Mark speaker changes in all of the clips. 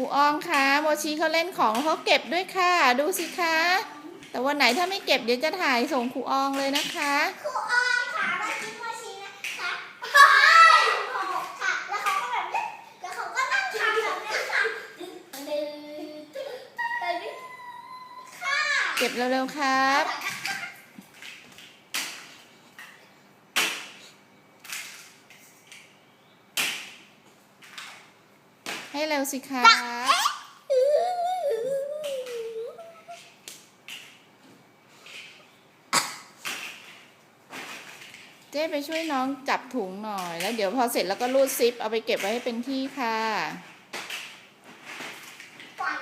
Speaker 1: ครูอองคะโมชิเขาเล่นของเขาเก็บด้วยค่ะ ดูสิคะ แต่วันไหนถ้าไม่เก็บเดี๋ยวจะถ่ายส่งครูอองเลยนะคะ
Speaker 2: ครูออยค่ะมาชิมมาชิมนะคะโอ้ยค่ะแล้วเขาก็แบบนี้แล้วเขาก็นั่งทำแบบนี้ค่ะดึงตึ๊ดตึ๊ดตึ๊ดค่ะ
Speaker 1: เก็บเร็วๆครับ ให้เร็วสิครับเจ๊ไปช่วยน้องจับถุงหน่อย แล้วเดี๋ยวพอเสร็จแล้วก็รูดซิป เอาไปเก็บไว้ให้เป็นที่ค่ะ
Speaker 2: ฟัน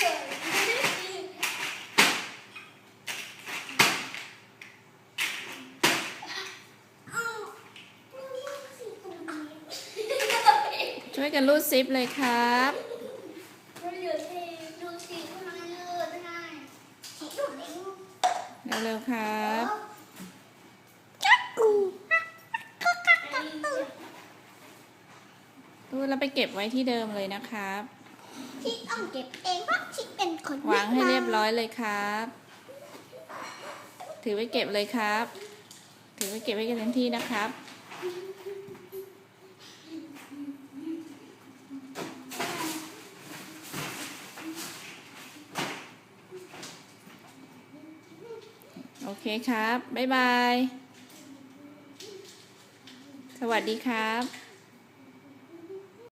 Speaker 2: เกิดเอานี่สิตรงนี้
Speaker 1: ช่วยกันรูดซิปเลยครับ
Speaker 2: เร็
Speaker 1: วๆครับรูดแล้วไปเก็บไว้ที่เดิมเลยนะครับ
Speaker 2: ที่ต้องเก็บเองเพราะที่เป็นคน
Speaker 1: วางให้เรียบร้อยเลยครับ ถือไว้เก็บเลยครับ ถือไว้เก็บไว้กันเต็มที่นะครับ โอเคครับ บ๊ายบาย สวัสดีครับ